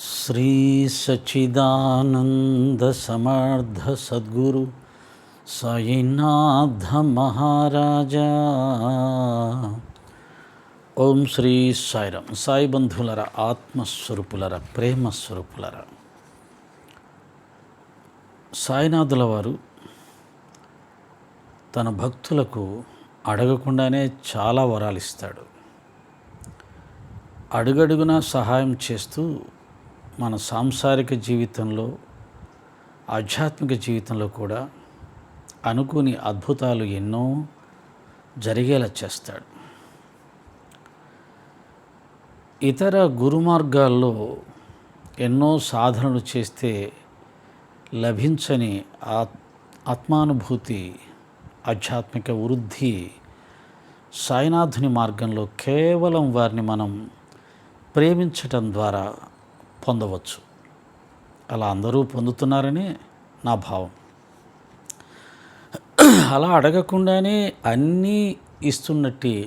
శ్రీ సచిదానంద సమర్థ సద్గురు సాయినాథ మహారాజా. ఓం శ్రీ సాయిరామ్ సాయి బంధువులర ఆత్మస్వరూపులర ప్రేమస్వరూపులర. సాయినాథుల వారు తన భక్తులకు అడగకుండానే చాలా వరాలు ఇస్తాడు అడుగడుగునా సహాయం చేస్తూ మన సాంసారిక జీవితంలో ఆధ్యాత్మిక జీవితంలో కూడా అనుకుని అద్భుతాలు ఎన్నో జరిగేలా చేస్తాడు. ఇతర గురు మార్గాల్లో ఎన్నో సాధనలు చేస్తే లభించని ఆత్ ఆత్మానుభూతి ఆధ్యాత్మిక వృద్ధి సాయినాథుని మార్గంలో కేవలం వారిని మనం ప్రేమించటం ద్వారా పొందవచ్చు. అలా అందరూ పొందుతున్నారని నా భావం. అలా అడగకుండానే అన్నీ ఇస్తున్నట్టు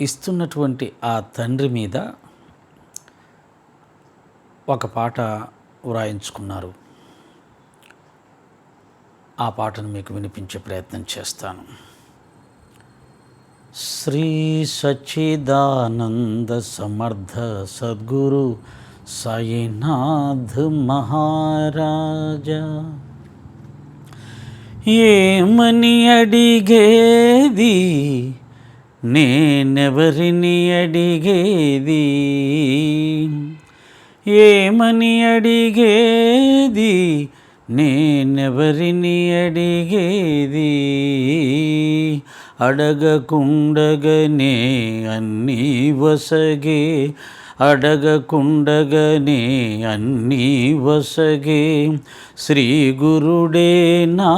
ఇస్తున్నటువంటి ఆ తండ్రి మీద ఒక పాట వ్రాయించుకున్నారు. ఆ పాటను మీకు వినిపించే ప్రయత్నం చేస్తాను. శ్రీ సచ్చిదానంద సమర్థ సద్గురు సాయినాథ్ మహారాజా ఏమని అడిగేది? నేనెవరిని అడిగేది? ఏమని అడిగేది? నేనెవరిని అడిగేది? అడగకుండగనే అన్నీ వసగే అడగకుండగనే అన్నీ వసగే. శ్రీ గురుడే నా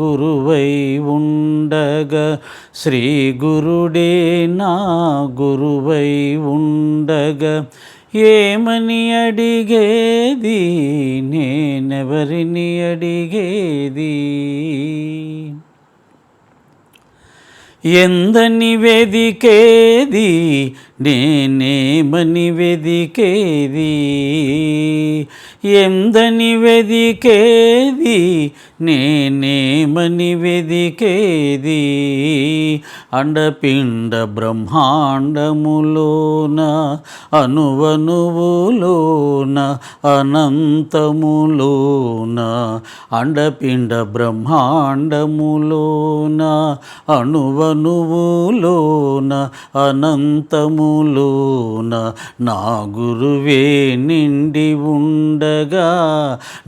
గురువై ఉండగా. శ్రీ గురుడే నా గురువై ఉండగా. ఏమని అడిగేది? నేనెవరిని అడిగేది? ఎందని వెదికేది నేనేమని వెదికేది ఎందని వెదికేది నేనేమని వెదికేది అండపిండ బ్రహ్మాండములోన అనువనువులోన అనంతములోన అండపిండ బ్రహ్మాండములోన అనువనువులోన అనంతములోన నా గురువే నిండి ఉండగా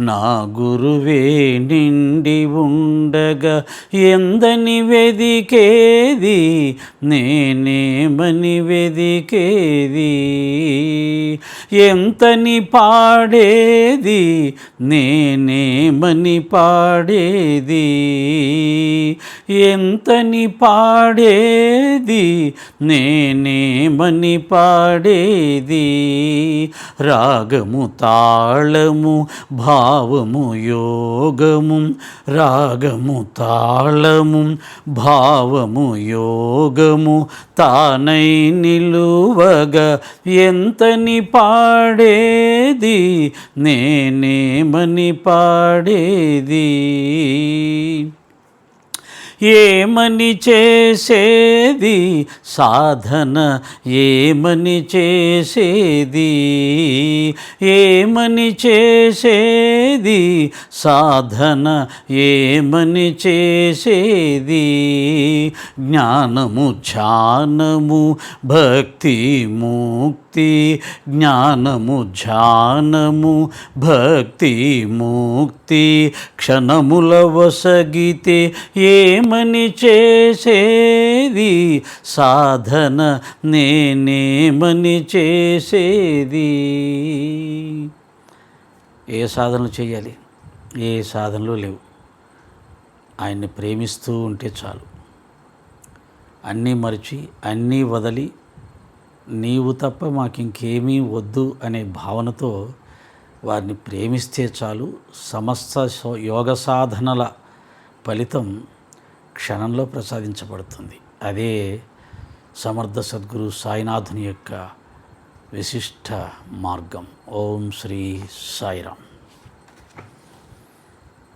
నా గురువే నిండి ఉండగా ఎందని వెదికేది నేనేమని వెదికేది ఎంతని పాడేది నేనేమని పాడేది ఎంతని పా పాడేది నేనేమని పాడేది. రాగము తాళము భావము యోగము రాగము తాళము భావము యోగము. తానై నిలువగా ఎంతని పాడేది నేనేమని పాడేది. ఏమని చేసేది? సాధన ఏమని చేసేది? ఏమని చేసేది? సాధన ఏమని చేసేది? జ్ఞానము ధ్యానము భక్తి భక్తి జ్ఞానము ధ్యానము భక్తి ముక్తి. క్షణముల వసగితే ఏమని చేసేది? సాధన నేనేమని చేసేది? ఏ సాధనలు చేయాలి? ఏ సాధనలు లేవు. ఆయన్ని ప్రేమిస్తూ ఉంటే చాలు. అన్నీ మరిచి అన్నీ వదలి నీవు తప్ప మాకు ఇంకేమీ వద్దు అనే భావనతో వారిని ప్రేమిస్తే చాలు. సమస్త యోగ సాధనల ఫలితం క్షణంలో ప్రసాదించబడుతుంది. అదే సమర్థ సద్గురు సాయినాథుని యొక్క విశిష్ట మార్గం. ఓం శ్రీ సాయిరామ్.